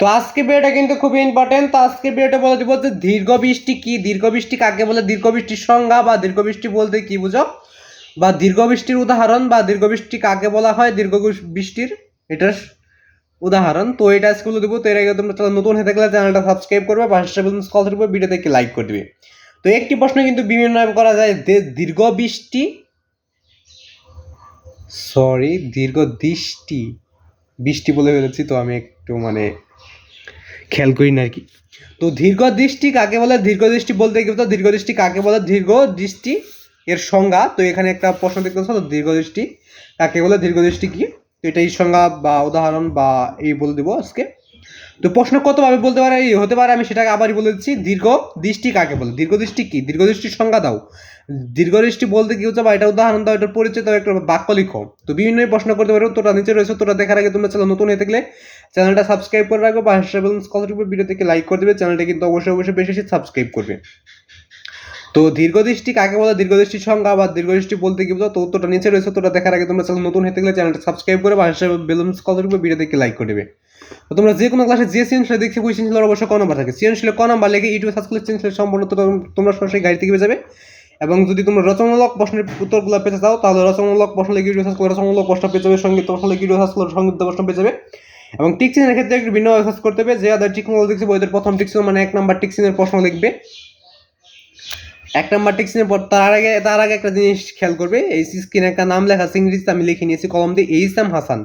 তো আজকে ভিডিওটা কিন্তু খুবই ইম্পর্টেন্ট তো আজকে ভিডিওটা বলে দিব যে দীর্ঘ বৃষ্টি কি? দীর্ঘ বৃষ্টি কাকে বলে? দীর্ঘ বৃষ্টির সংজ্ঞা বা দীর্ঘ বৃষ্টি বলতে কি বুঝো? বা দীর্ঘ বৃষ্টির উদাহরণ বা দীর্ঘ বৃষ্টি কাকে বলা হয়? দীর্ঘ বৃষ্টির এটার উদাহরণ। তো এটা আজকে দেবো। তো এর আগে তোমরা নতুন হয়ে থাকলে চ্যানেলটা সাবস্ক্রাইব করবে, পাশে কল থাকবে ভিডিও দেখে লাইক করে দিবে। তো একটি প্রশ্ন কিন্তু বিভিন্নভাবে করা যায় দীর্ঘ বৃষ্টি সরি দীর্ঘ দৃষ্টি বৃষ্টি বলে ফেলেছি, তো আমি একটু মানে খেয়াল করি না আর কি। তো দীর্ঘ দৃষ্টি কাকে বলে? দীর্ঘ দৃষ্টি বলতে গেলে তো দীর্ঘ দৃষ্টি কাকে বলে? দীর্ঘ দৃষ্টি এর সংজ্ঞা। তো এখানে একটা প্রশ্ন দেখতে পাচ্ছ, তো দীর্ঘ দৃষ্টি কাকে বলে? দীর্ঘ দৃষ্টি কি? তো এটাই সংজ্ঞা বা উদাহরণ বা এই বলে দেবো আজকে। তো প্রশ্ন কতভাবে বলতে পারে? এই হতে পারে আমি সেটাকে আবারই বলে দিচ্ছি, দীর্ঘ দৃষ্টি কাকে বলে? দীর্ঘ দৃষ্টি কি? দীর্ঘ দৃষ্টির সংজ্ঞা দাও। দীর্ঘ দৃষ্টি বলতে কি হচ্ছে? বা এটা উদাহরণ দাও এটার পরিচয় দাও একটা বাক্য লিখো। তো বিভিন্ন প্রশ্ন করতে পারো তোরা নিচে রয়েছে তোরা দেখার আগে তোমরা চ্যানেল নতুন হয়ে থাকলে চ্যানেলটা সাবস্ক্রাইব করে রাখবে বা হাসপাতাল স্কলারশিপের ভিডিও থেকে লাইক করে দেবে, চ্যানেলটা কিন্তু অবশ্যই অবশ্যই বেশি বেশি সাবস্ক্রাইব করবে। তো দীর্ঘ দীর্ঘদৃষ্টি কাকে বলে? দীর্ঘদৃষ্টির সংজ্ঞা, বা দীর্ঘদৃষ্টি বলতে কি বুঝো? তো উত্তরটা নিচে রয়েছে তোরা দেখার আগে তোমরা চ্যানেল নতুন হয়ে থাকলে চ্যানেলটা সাবস্ক্রাইব করে বা হাসপাতাল বেলুন স্কলারশিপের ভিডিও থেকে লাইক করে দেবে। তো তোমরা যে কোনো ক্লাসে যে সিএনশিলে দেখছি, ওই সিএনশিলের অবশ্যই ক নাম্বার থাকে। সিএনশিলে ক নাম্বার লেগে ইউটিউবে সার্চ করলে সিএনশিলে সম্পূর্ণ তোমরা সরাসরি গাড়ি থেকে যাবে। এবং যদি তোমরা রচনামূলক প্রশ্নের উত্তরগুলো পেতে চাও, তাহলে রচনামূলক প্রশ্ন লেগে ইউটিউব সার্চ করে রচনামূলক প্রশ্ন পেয়ে যাবে, সংগীত প্রশ্ন লেগে ইউটিউব সার্চ করে সংগীত প্রশ্ন পেয়ে যাবে। এবং টিকসিনের ক্ষেত্রে একটু ভিন্নভাবে সার্চ করতে হবে, যে আদার টিকসিন দেখছি, বইদের প্রথম টিকসিন মানে এক নাম্বার টিকসিনের প্রশ্ন লিখবে। এক নাম্বার টিকসিনের পর তার আগে তার আগে একটা জিনিস খেয়াল করবে, এই স্ক্রিনে একটা নাম লেখা আছে, ইংরেজিতে আমি লিখে নিয়েছি, কলম দিয়ে, H M Hasan.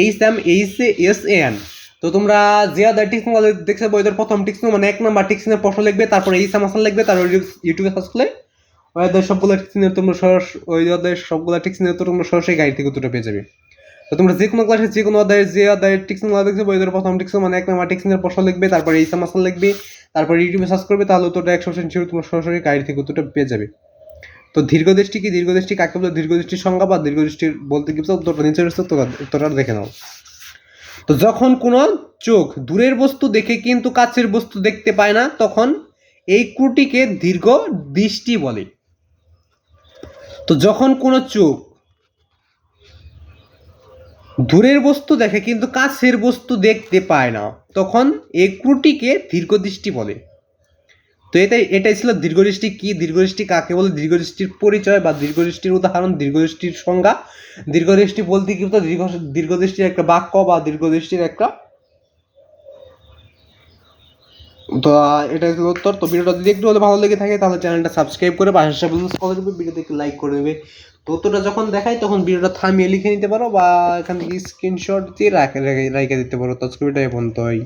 H M, H S A N. তো তোমরা যে আদার টিকসিন দেখছে বইদের প্রথম টিকসিন মানে এক নাম্বার টিকসিনের প্রশ্ন লিখবে, তারপর এইচ এম লিখবে, তারপর ইউটিউবে সার্চ করলে ওদের সবগুলো টিকসিনের তোমরা সরস ওই ওদের সবগুলো টিকসিনের তো তোমরা সরাসরি গাড়ি থেকে উত্তরটা পেয়ে যাবে। তো তোমরা যে কোনো ক্লাসে যে কোনো অধ্যায়ের যে অধ্যায়ের টিকসিন দেখছ বইদের প্রথম টিকসিন মানে এক নাম্বার টিকসিনের প্রশ্ন লিখবে, তারপর এইচ এম লিখবে, তারপর ইউটিউবে সার্চ করবে, তাহলে উত্তরটা একশো পার্সেন্ট শিওর তোমার সরাসরি গাড়ি থেকে উত্তরটা পেয়ে যাবে। তো দীর্ঘদৃষ্টি কি? দীর্ঘদৃষ্টি কাকে বলে? দীর্ঘদৃষ্টির সংজ্ঞা বা দীর্ঘদৃষ্টির বলতে কি উত্তরটা নিচে রয়েছে উত্তরটা দেখে নাও। তো যখন কোনো চোখ দূরের বস্তু দেখে কিন্তু কাছের বস্তু দেখতে পায় না, তখন এই ক্রুটিকে দীর্ঘ দৃষ্টি বলে। তো যখন কোনো চোখ দূরের বস্তু দেখে কিন্তু কাছের বস্তু দেখতে পায় না, তখন এই ক্রুটিকে দীর্ঘ দৃষ্টি বলে। তো এটাই এটাই ছিল দীর্ঘদৃষ্টি কি? দীর্ঘদৃষ্টি কাকে বলে? দীর্ঘদৃষ্টির পরিচয় বা দীর্ঘদৃষ্টির উদাহরণ, দীর্ঘদৃষ্টির সংজ্ঞা। দীর্ঘদৃষ্টি বলতে কি দীর্ঘ, দীর্ঘদৃষ্টির একটা বাক্য বা দীর্ঘদৃষ্টির একটা তো এটা ছিল উত্তর। তো ভিডিওটা যদি একটু হলে ভালো লেগে থাকে, তাহলে চ্যানেলটা সাবস্ক্রাইব করে পাশে সাথে ভিডিওতে একটু লাইক করে দেবে। তো উত্তরটা যখন দেখাই, তখন ভিডিওটা থামিয়ে লিখে নিতে পারো বা এখান থেকে স্ক্রিনশট দিয়ে রাখে, রেখে দিতে পারো। তো আজকে ভিডিও পর্যন্তই।